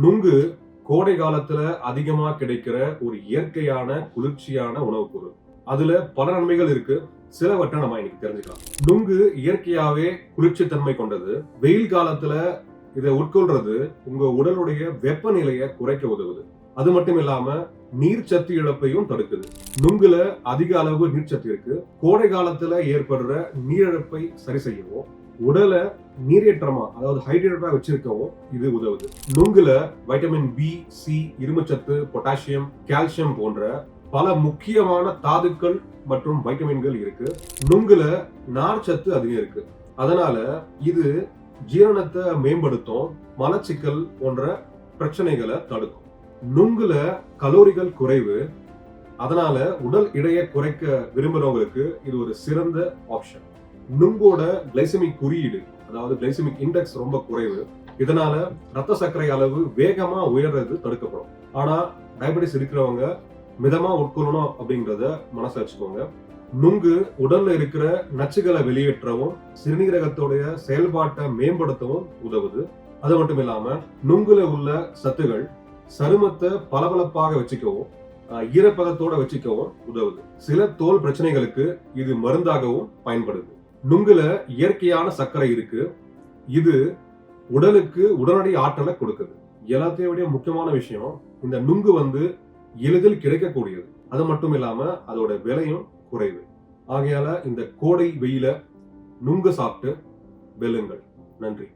நுங்கு கோடை காலத்துல அதிகமா கிடைக்கிற ஒரு இயற்கையான குளிர்ச்சியான உணவுப் பொருள். அதுல பல நன்மைகள் இருக்கு. சிலவற்றை நம்ம இன்னைக்கு தெரிஞ்சுக்கலாம். நுங்கு இயற்கையாவே குளிர்ச்சித்தன்மை கொண்டது. வெயில் காலத்துல இதை உட்கொள்றது உங்க உடலுடைய வெப்பநிலையை குறைக்க உதவுது. அது மட்டும் இல்லாம நீர்ச்சத்து இழப்பையும் தடுக்குது. நுங்குல அதிக அளவு நீர்ச்சத்து இருக்கு. கோடை காலத்துல ஏற்படுற நீரிழப்பை சரி செய்யவும் உடலை நீரேற்றமா அதாவது ஹைட்ரேட்டா வச்சிருக்கவும் இது உதவுது. நுங்குல வைட்டமின் பி சி இரும்புச்சத்து பொட்டாசியம் கால்சியம் போன்ற பல முக்கியமான தாதுக்கள் மற்றும் வைட்டமின்கள் இருக்கு. நுங்குல நார்ச்சத்து அதிகம் இருக்கு. அதனால இது ஜீரணத்தை மேம்படுத்தும் மலச்சிக்கல் போன்ற பிரச்சனைகளை தடுக்கும். நுங்குல கலோரிகள் குறைவு. அதனால உடல் எடையை குறைக்க விரும்புறவங்களுக்கு இது ஒரு சிறந்த ஆப்ஷன் நுங்கோட கிளைசமிக் குறியீடு அதாவது கிளைசமிக் இண்டெக்ஸ் ரொம்ப குறைவு. இதனால ரத்த சர்க்கரை அளவு வேகமா உயர்றது தடுக்கப்படும். ஆனா டயபெட்டிஸ் இருக்கிறவங்க மிதமா உட்கொள்ளணும் அப்படிங்கறத மனசு வச்சுக்கோங்க. நுங்கு உடல்ல இருக்கிற நச்சுகளை வெளியேற்றவும் சிறுநீரகத்தோடைய செயல்பாட்டை மேம்படுத்தவும் உதவுது. அது மட்டும் இல்லாம நுங்குல உள்ள சத்துகள் சருமத்தை பளபளப்பாக வச்சுக்கவும் ஈரப்பதத்தோட வச்சுக்கவும் உதவுது. சில தோல் பிரச்சனைகளுக்கு இது மருந்தாகவும் பயன்படுது. நுங்குல இயற்கையான சர்க்கரை இருக்கு. இது உடலுக்கு உடனடி ஆற்றலை கொடுக்குது. எல்லாத்தையும் விட முக்கியமான விஷயம் இந்த நுங்கு வந்து எளிதில் கிடைக்கக்கூடியது. அது மட்டும் இல்லாம அதோட விலையும் குறைவு. ஆகையால இந்த கோடை வெயில நுங்கு சாப்பிட்டு வெல்லுங்கள். நன்றி.